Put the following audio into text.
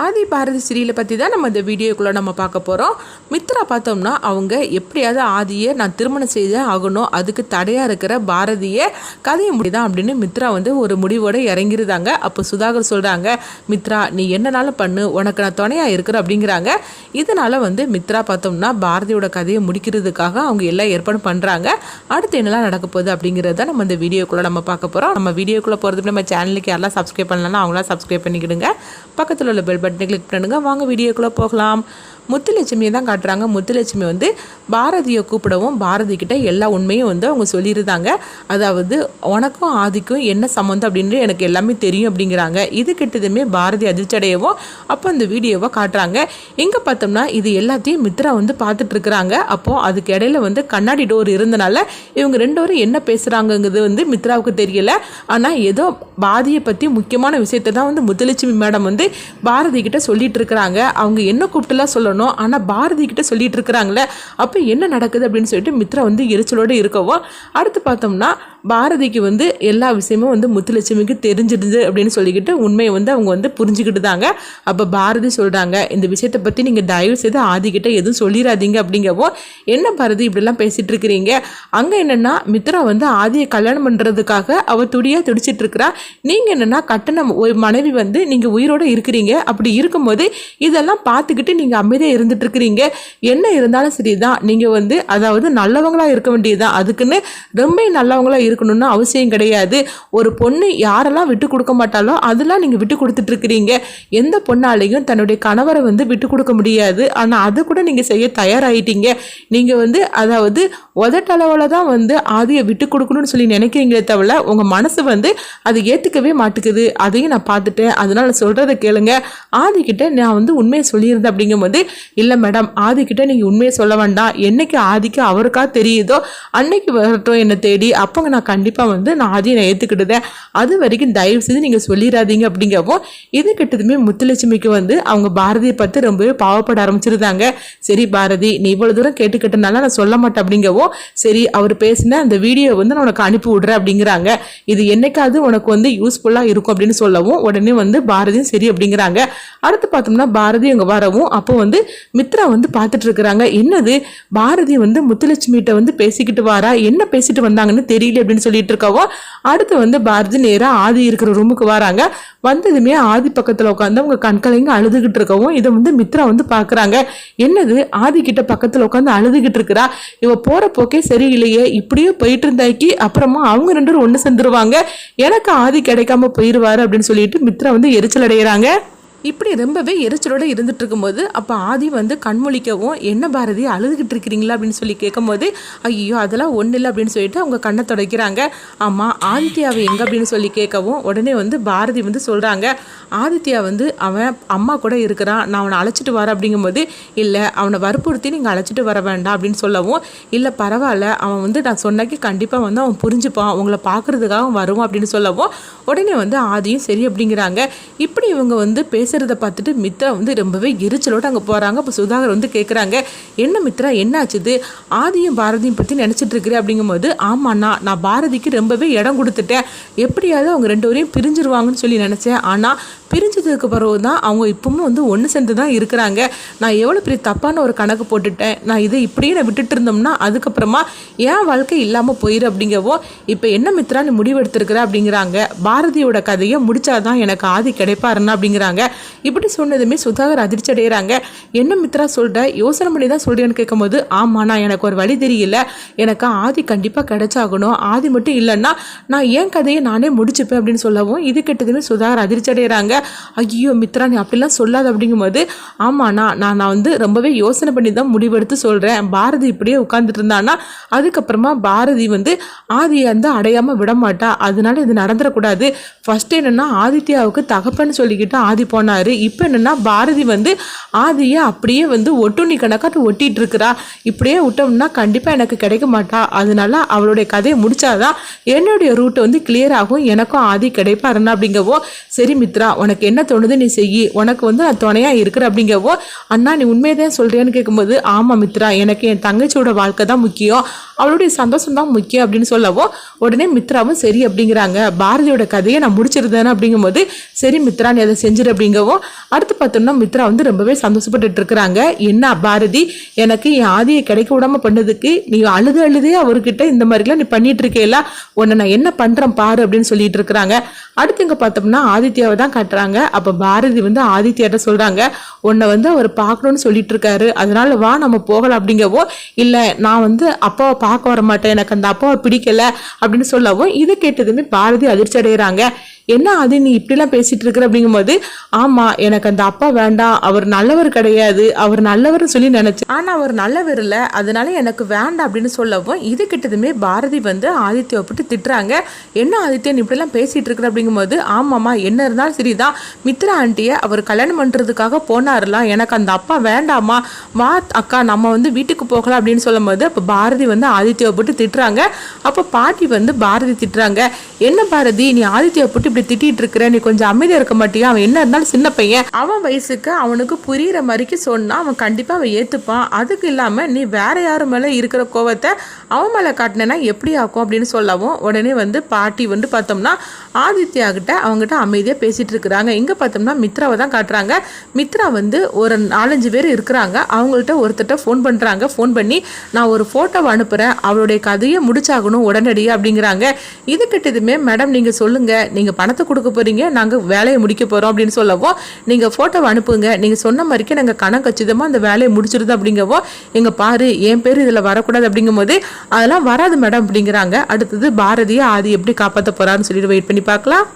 ஆதி பாரதி சீரியலை பற்றி தான் நம்ம இந்த வீடியோக்குள்ளே நம்ம பார்க்க போகிறோம் மித்ரா பார்த்தோம்னா அவங்க எப்படியாவது ஆதியை நான் திருமணம் செய்து ஆகணும் அதுக்கு தடையாக இருக்கிற பாரதியை கதையை முடிதான் அப்படின்னு மித்ரா வந்து ஒரு முடிவோடு இறங்கிருந்தாங்க. அப்போ சுதாகர் சொல்கிறாங்க மித்ரா நீ என்னனாலும் பண்ணு உனக்கு நான் துணையாக இருக்கிற அப்படிங்கிறாங்க. இதனால் வந்து மித்ரா பார்த்தோம்னா பாரதியோட கதையை முடிக்கிறதுக்காக அவங்க எல்லாம் ஏற்பாடு பண்ணுறாங்க அடுத்து என்னெல்லாம் நடக்க போகுது அப்படிங்கிறத நம்ம இந்த வீடியோக்குள்ளே நம்ம பார்க்க போகிறோம் நம்ம வீடியோக்குள்ளே போகிறதுக்கு நம்ம சேனலுக்கு யாரெல்லாம் சப்ஸ்கிரைப் பண்ணலன்னா அவங்களாம் சப்ஸ்கிரைப் பண்ணிக்கிடுங்க. பக்கத்தில் உள்ள பெல் பட்டனை கிளிக் பண்ணுங்க. வாங்க வீடியோக்குள்ளே போகலாம். முத்துலட்சுமியை தான் காட்டுறாங்க. முத்துலட்சுமி வந்து பாரதியை கூப்பிடவும் பாரதி கிட்ட எல்லா உண்மையும் வந்து அவங்க சொல்லியிருந்தாங்க. அதாவது உனக்கும் ஆதிக்கும் என்ன சம்மந்தம் அப்படின்னு எனக்கு எல்லாமே தெரியும் அப்படிங்கிறாங்க. இது கிட்டதுமே பாரதி அதிர்ச்சி அடையவும் அப்போ அந்த வீடியோவை காட்டுறாங்க. எங்கே பார்த்தோம்னா இது எல்லாத்தையும் மித்ரா வந்து பார்த்துட்டு இருக்கிறாங்க. அப்போது அதுக்கு இடையில வந்து கண்ணாடி டோர் இருந்தனால இவங்க ரெண்டு பேரும் என்ன பேசுகிறாங்கங்கிறது வந்து மித்ராவுக்கு தெரியல. ஆனால் ஏதோ பாதியை பற்றி முக்கியமான விஷயத்தை தான் வந்து முத்துலட்சுமி மேடம் வந்து பாரதி கிட்ட சொல்லிட்டு இருக்கிறாங்க அவங்க என்ன கூப்பிட்டுலாம் சொல்லணும் ஆனால் பாரதி கிட்ட சொல்லிட்டு இருக்கிறாங்களே அப்போ என்ன நடக்குது அப்படின்னு சொல்லிட்டு மித்ரா வந்து எரிச்சலோடு இருக்கவும் அடுத்து பார்த்தோம்னா பாரதிக்கு வந்து எல்லா விஷயமும் வந்து முத்துலட்சுமிக்கு தெரிஞ்சிடுது அப்படின்னு சொல்லிக்கிட்டு உண்மையை வந்து அவங்க வந்து புரிஞ்சுக்கிட்டு தாங்க அப்போ பாரதி சொல்கிறாங்க இந்த விஷயத்தை பற்றி நீங்கள் தயவு செய்து ஆதிக்கிட்ட எதுவும் சொல்லிடாதீங்க அப்படிங்கவோ என்ன பாரதி இப்படிலாம் பேசிகிட்டு இருக்கிறீங்க அங்கே என்னென்னா மித்ரா வந்து ஆதியை கல்யாணம் பண்ணுறதுக்காக அவள் துடியாக துடிச்சிட்டு இருக்கிறா நீங்கள் என்னென்னா கட்டணம் ஒரு மனைவி வந்து நீங்கள் உயிரோடு இருக்கிறீங்க. அப்படி இருக்கும்போது இதெல்லாம் பார்த்துக்கிட்டு நீங்கள் அமைதியாக இருந்துட்டு இருக்கிறீங்க என்ன இருந்தாலும் சரிதான். நீங்கள் வந்து அதாவது நல்லவங்களாக இருக்க வேண்டியதுதான். அதுக்குன்னு ரொம்ப நல்லவங்களாக இருக்கணும்னு அவசியம் கிடையாது. ஒரு பொண்ணு யாரெல்லாம் விட்டு கொடுக்க மாட்டாலோ அதெல்லாம் நீங்கள் விட்டு கொடுத்துட்டு இருக்கிறீங்க எந்த பொண்ணாலையும் தன்னுடைய கணவரை வந்து விட்டு கொடுக்க முடியாது. ஆனால் அது கூட நீங்கள் செய்ய தயாராகிட்டீங்க நீங்கள் வந்து அதாவது உதட்டளவில் தான் வந்து ஆதியை விட்டு கொடுக்கணும்னு சொல்லி நினைக்கிறீங்களே தவிர உங்கள் மனசு வந்து அது ஏற்றுக்கவே மாட்டுக்குது. அதையும் நான் பார்த்துட்டேன். அதனால் சொல்கிறத கேளுங்க. ஆதிக்கிட்ட நான் வந்து உண்மையை சொல்லியிருந்தேன் அப்படிங்கும்போது இல்லை மேடம் ஆதிக்கிட்ட நீங்கள் உண்மையை சொல்ல வேண்டாம். என்னைக்கு ஆதிக்கு அவருக்கா தெரியுதோ அன்னைக்கு வரட்டும் என்னை தேடி. அப்போங்க நான் கண்டிப்பாக வந்து நான் ஆதியை நான் ஏற்றுக்கிட்டதேன் அது வரைக்கும் தயவு செய்து நீங்கள் சொல்லிடாதீங்க அப்படிங்கப்போ இது கிட்டதுமே முத்துலட்சுமிக்கு வந்து அவங்க பாரதியை பார்த்து ரொம்பவே பாவப்பட ஆரம்பிச்சிருந்தாங்க. சரி பாரதி நீ இவ்வளோ தூரம் கேட்டுக்கிட்டனால நான் சொல்ல மாட்டேன் அப்படிங்கவோ சரி அவர் பேசின அந்த வீடியோ வந்து நான் உனக்கு அனுப்பி விடுறேன் அப்படிங்கிறாங்க. இது என்னைக்காவது உனக்கு வந்து யூஸ்ஃபுல்லாக இருக்கும் அப்படின்னு சொல்லவும் உடனே வந்து பாரதியும் சரி அப்படிங்கிறாங்க. அடுத்து பார்த்தோம்னா பாரதி அங்கே வரவும் அப்போ வந்து மித்ரா வந்து பார்த்துட்டு இருக்கிறாங்க. என்னது? பாரதி வந்து முத்துலட்சுமிகிட்ட வந்து பேசிக்கிட்டு வாரா? என்ன பேசிட்டு வந்தாங்கன்னு தெரியல அப்படின்னு சொல்லிட்டு இருக்கவும் அடுத்து வந்து பாரதி நேராக ஆதி இருக்கிற ரூமுக்கு வராங்க. வந்ததுமே ஆதி பக்கத்தில் உட்காந்து அவங்க கண்கலைங்க அழுதுகிட்டு இருக்கவும் இதை வந்து மித்ரா வந்து பார்க்குறாங்க என்னது? ஆதி கிட்ட பக்கத்தில் உட்காந்து அழுதுகிட்டு இருக்கிறா? இவ போகிற போக்கே சரியில்லையே இப்படியே போயிட்டு இருந்தாக்கி அப்புறமா அவங்க ரெண்டு பேரும் ஒன்று சேர்ந்துருவாங்க. எனக்கு ஆதி கிடைக்காம போயிடுவாரு அப்படின்னு சொல்லிட்டு மித்ரா வந்து எரிச்சல் அடைகிறாங்க இப்படி ரொம்பவே எரிச்சலோட இருந்துட்டு இருக்கும்போது அப்போ ஆதி வந்து கண்மொழிக்கவும் என்ன பாரதி அழுதுகிட்டு இருக்கிறீங்களா? அப்படின்னு சொல்லி கேட்கும்போது ஐயோ அதெல்லாம் ஒன்றும் இல்லை அப்படின்னு சொல்லிட்டு அவங்க கண்ணை துடைக்கிறாங்க. ஆமாம் ஆதித்யாவை எங்கே அப்படின்னு சொல்லி கேட்கவும் உடனே வந்து பாரதி வந்து சொல்கிறாங்க ஆதித்யா வந்து அவன் அம்மா கூட இருக்கிறான் நான் அவனை அழைச்சிட்டு வரேன் அப்படிங்கும்போது இல்லை அவனை வற்புறுத்தி நீங்கள் அழைச்சிட்டு வர வேண்டாம் அப்படின்னு சொல்லவும் இல்லை பரவாயில்ல அவன் வந்து நான் சொன்னாக்கி கண்டிப்பாக வந்து அவன் புரிஞ்சுப்பான் உங்களை பார்க்குறதுக்காக வருவான் அப்படின்னு சொல்லவும் உடனே வந்து ஆதியும் சரி அப்படிங்கிறாங்க. இப்படி இவங்க வந்து பேசுகிறத பார்த்துட்டு மித்ரா வந்து ரொம்பவே எரிச்சலோடு அங்கே போகிறாங்க அப்போ சுதாகர் வந்து கேட்குறாங்க என்ன மித்ரா என்னாச்சுது ஆதியும் பாரதியும் பற்றி நினச்சிட்டு அப்படிங்கும்போது ஆமாண்ணா நான் பாரதிக்கு ரொம்பவே இடம் கொடுத்துட்டேன். எப்படியாவது அவங்க ரெண்டு பேரையும் பிரிஞ்சிருவாங்கன்னு சொல்லி நினச்சேன். ஆனால் பிரிஞ்சதுக்கு பிறகு தான் அவங்க இப்பவும் வந்து ஒன்று சேர்ந்து தான் இருக்கிறாங்க. நான் எவ்வளோ பெரிய தப்பான ஒரு கணக்கு போட்டுட்டேன். நான் இதை இப்படியே நான் விட்டுட்டு இருந்தோம்னா அதுக்கப்புறமா ஏன் வாழ்க்கை இல்லாமல் போயிரு அப்படிங்கவோ இப்போ என்ன மித்ரா நீ முடிவெடுத்திருக்கிற? அப்படிங்கிறாங்க. பாரதியோட கதையை முடிச்சாதான் எனக்கு ஆதி கிடைப்பாருன்னா அப்படிங்கிறாங்க. இப்படி சொன்னதுமே சுதாகர் அதிர்ச்சி அடைகிறாங்க என்ன மித்ரா சொல்கிற யோசனை பண்ணி தான் சொல்கிறேன்னு கேட்கும்போது ஆமாண்ணா எனக்கு ஒரு வழி தெரியல. எனக்கு ஆதி கண்டிப்பாக கிடைச்சாகணும். ஆதி மட்டும் இல்லைன்னா நான் ஏன் கதையை நானே முடிச்சுப்பேன் அப்படின்னு சொல்லவும் இது கெட்டதுமே சுதாகர் அதிர்ச்சி அடைகிறாங்க ஐயோ மித்ரா நீ அப்படிலாம் சொல்லாது அப்படிங்கும்போது ஆமாண்ணா நான் நான் வந்து ரொம்பவே யோசனை பண்ணி தான் முடிவெடுத்து சொல்கிறேன் பாரதி இப்படியே உட்காந்துட்டு இருந்தான்னா அதுக்கப்புறமா பாரதி வந்து ஆதியை வந்து அடையாமல் விடமாட்டா அதனால இது நடந்துடக்கூடாது. ஃபஸ்ட்டு என்னென்னா ஆதித்யாவுக்கு தகப்பன்னு சொல்லிக்கிட்டு ஆதி போனார் இப்போ என்னென்னா பாரதி வந்து ஆதியை அப்படியே வந்து ஒட்டுண்ணி கணக்காட்டு ஒட்டிகிட்டு இருக்கிறா இப்படியே விட்டோம்னா கண்டிப்பாக எனக்கு கிடைக்க மாட்டா. அதனால அவளுடைய கதையை முடித்தாதான் என்னுடைய ரூட்டை வந்து கிளியர் ஆகும். எனக்கும் ஆதி கிடைப்பாருன்னா அப்படிங்கவோ சரி மித்ரா உனக்கு என்ன தோணுது நீ செய்யி. உனக்கு வந்து நான் துணையாக இருக்கிற அப்படிங்கவோ அண்ணா நீ உண்மையை தான் சொல்கிறேன்னு கேட்கும்போது ஆமாம் மித்ரா எனக்கு என் தங்கச்சியோட வாழ்க்கை தான் முக்கியம். அவளுடைய சந்தோஷம் தான் முக்கியம் அப்படின்னு சொல்லவோ உடனே மித்ராவும் சரி அப்படிங்கிறாங்க. பாரதியோட கதையை நான் முடிச்சிருந்தேன் அப்படிங்கும்போது சரி மித்ரா நீ அதை செஞ்சிரு அப்படிங்கவும் அடுத்து பார்த்தோம்னா மித்ரா வந்து ரொம்பவே சந்தோஷப்பட்டுட்டு இருக்கிறாங்க என்ன பாரதி எனக்கு என் ஆதியை கிடைக்க விடாம பண்ணதுக்கு நீ அழுது அழுதே அவர்கிட்ட இந்த மாதிரிலாம் நீ பண்ணிட்டு இருக்கேல உன்னை நான் என்ன பண்றேன் பாரு அப்படின்னு சொல்லிட்டு இருக்கிறாங்க அடுத்து இங்க பார்த்தோம்னா ஆதித்யாவை தான் காட்டுறாங்க. அப்ப பாரதி வந்து ஆதித்யாட்ட சொல்றாங்க உன்னை வந்து அவர் பார்க்கணும்னு சொல்லிட்டு இருக்காரு அதனால வா நம்ம போகலாம் அப்படிங்கவோ இல்ல நான் வந்து அப்பாவை பார்க்க வர மாட்டேன் எனக்கு அந்த அப்பாவை பிடிக்கல அப்படின்னு சொல்லவும் இதை கேட்டதுமே பாரதி அதிர்ச்சி அடைகிறாங்க என்ன அது நீ இப்படிலாம் பேசிட்டு இருக்கிற அப்படிங்கும்போது ஆமா எனக்கு அந்த அப்பா வேண்டாம். அவர் நல்லவர் கிடையாது. அவர் நல்லவர்னு சொல்லி நினைச்சு ஆனா அவர் நல்லவர் இல்ல. அதனால எனக்கு வேண்டாம் அப்படின்னு சொல்லவும் இது கிட்டதுமே பாரதி வந்து ஆதித்யாவை போட்டு திட்டுறாங்க. என்ன ஆதித்யன் இப்படிலாம் பேசிட்டு இருக்கிற அப்படிங்கும்போது ஆமாம்மா என்ன இருந்தாலும் சரிதான். மித்ரா ஆண்டியை அவர் கல்யாணம் பண்றதுக்காக போனாருலாம் எனக்கு அந்த அப்பா வேண்டாமா வா அக்கா நம்ம வந்து வீட்டுக்கு போகலாம். அப்படின்னு சொல்லும்போது அப்போ பாரதி வந்து ஆதித்யாவை போட்டு திட்டுறாங்க. அப்போ பாட்டி வந்து பாரதி திட்டுறாங்க. என்ன பாரதி நீ ஆதித்யாவை போட்டு இப்படி திட்டிட்டு இருக்கிற நீ கொஞ்சம் அமைதியா இருக்க மாட்டியா? அவன் என்ன இருந்தாலும் சின்ன பையன். அவன் வயசுக்கு அவனுக்கு புரியுற மாதிரிக்கு சொன்னா அவன் கண்டிப்பா அவன் ஏத்துப்பான். அதுக்கு இல்லாம நீ வேற யாரு மேல இருக்கிற கோவத்தை அவன் மேல காட்டினேன்னா எப்படி ஆக்கும் அப்படின்னு சொல்லவும் உடனே வந்து பாட்டி வந்து பார்த்தோம்னா ஆதித்யா கிட்ட அவங்ககிட்ட அமைதியா பேசிட்டு இருக்கிறாங்க. இங்க பார்த்தோம்னா மித்ராவை தான் காட்டுறாங்க. மித்ரா வந்து ஒரு நாலஞ்சு பேர் இருக்கிறாங்க. அவங்கள்ட்ட ஒருத்தட்ட ஃபோன் பண்றாங்க. ஃபோன் பண்ணி நான் ஒரு போட்டோவை அனுப்புறேன். அவளுடைய கதையை முடிச்சாகணும் உடனடியாக அப்படிங்கிறாங்க. இது கிட்டதுமே மேடம் நீங்க சொல்லுங்க. நீங்க பணத்தை கொடுக்க போகிறீங்க நாங்கள் வேலையை முடிக்க போகிறோம் அப்படின்னு சொல்லவோ நீங்கள் ஃபோட்டோவை அனுப்புங்க. நீங்கள் சொன்ன மாதிரிக்கே நாங்கள் கணக்கு கச்சிதமாக அந்த வேலையை முடிச்சிருது அப்படிங்கவோ எங்கள் பாரு என் பேர் இதில் வரக்கூடாது அப்படிங்கும்போது அதெல்லாம் வராது மேடம் அப்படிங்கிறாங்க. அடுத்தது பாரதியை ஆதி எப்படி காப்பாற்ற போகிறான்னு சொல்லிட்டு வெயிட் பண்ணி பார்க்கலாம்.